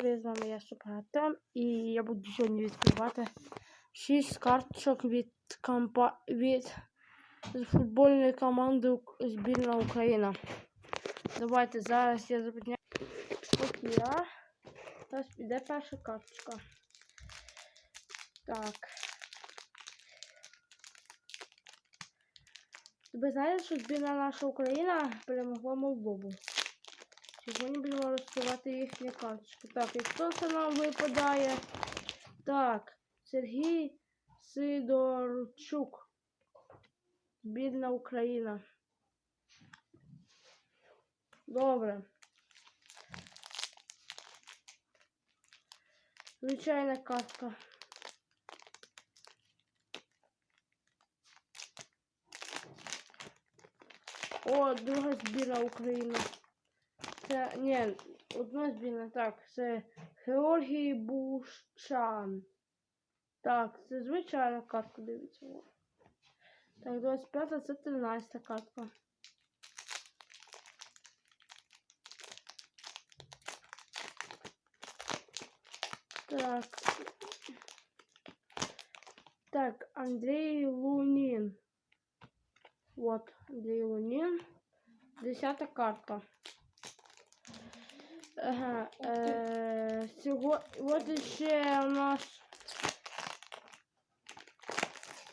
привіт, з вами я Супертем і я буду сьогодні відкривати 6 карточок від компа... від футбольної команди збірна Україна. Давайте зараз я. От я. Зараз піде перша карточка. Так. Ви знаєте, що збірна наша Україна перемогла Молдову? Сьогодні будемо розкривати їхні карточки. Так, і хто це нам випадає? Так, Сергій Сидорчук. Бідна Україна. Добре. Звичайна картка. О, друга збірна України. Це ні, одна збірна, так, це Георгій Бушчан. Так, це звичайна картка, дивіться. о. Так, 25 це 13 картка. Так. Так, Андрей Лунин. Вот, Андрей Лунин. Десята картка. Ага, е, сього... От ще у нас.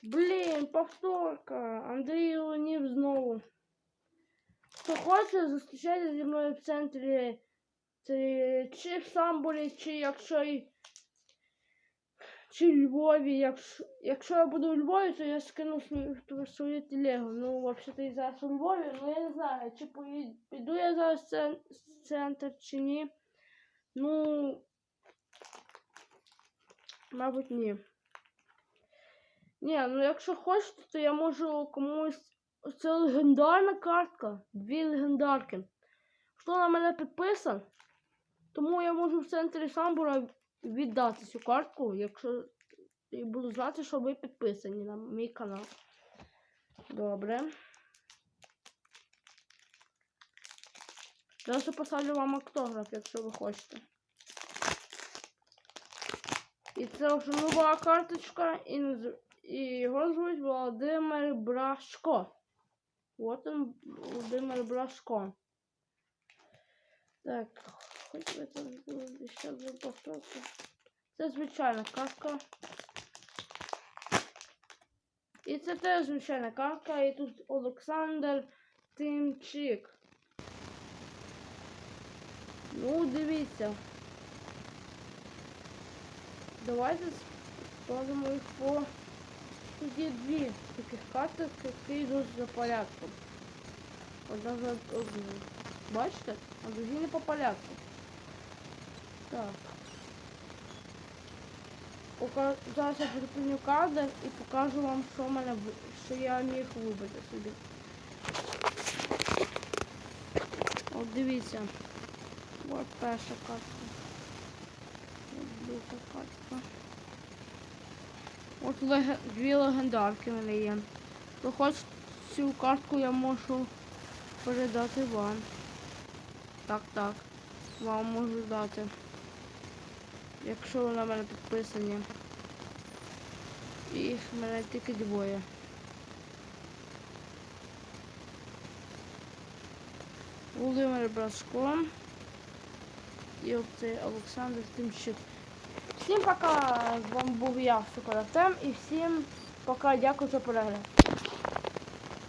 Блін, повторка. Андрій Лунів знову. Хто хоче, зустрічайте зі мною в центрі. Це чи в Самбурі, чи якщо й. Чи Львові. Якщо, якщо я буду у Львові, то я скину свою, телегу. Ну, взагалі-то і зараз у Львові, ну я не знаю, чи піду я зараз в центр чи ні. Ну, мабуть, ні. Ні, ну якщо хочете, то я можу комусь. Це легендарна картка. Дві легендарки. Хто на мене підписан, тому я можу в центрі Самбура віддати цю картку, якщо і буду знати, що ви підписані на мій канал. Добре. Зараз я поставлю вам автограф, якщо ви хочете. І це вже нова карточка, і, наз- і його звуть Володимир Брашко. От він, Володимир Брашко. Так, хоч ви це зробили, ще повторку. Це звичайна картка. І це теж звичайна картка, і тут Олександр Тимчик. Ну, дивіться. Давайте складемо їх по. Тут є дві таких карток, які йдуть за порядком. Одна за одну. Бачите? А другі не по порядку. Так. Зараз я припиню кадр і покажу вам, що мене що я міг вибити собі. От дивіться. От перша картка. От друга картка. От леге... дві легендарки в мене є. То хоч цю картку я можу передати вам. Так, так. Вам можу дати. Якщо ви на мене підписані. Їх в мене тільки двоє. Володимир Брашко. І оцей Олександр Тимчик. Всім пока! З вами був я, Соколатем, і всім пока, дякую за перегляд.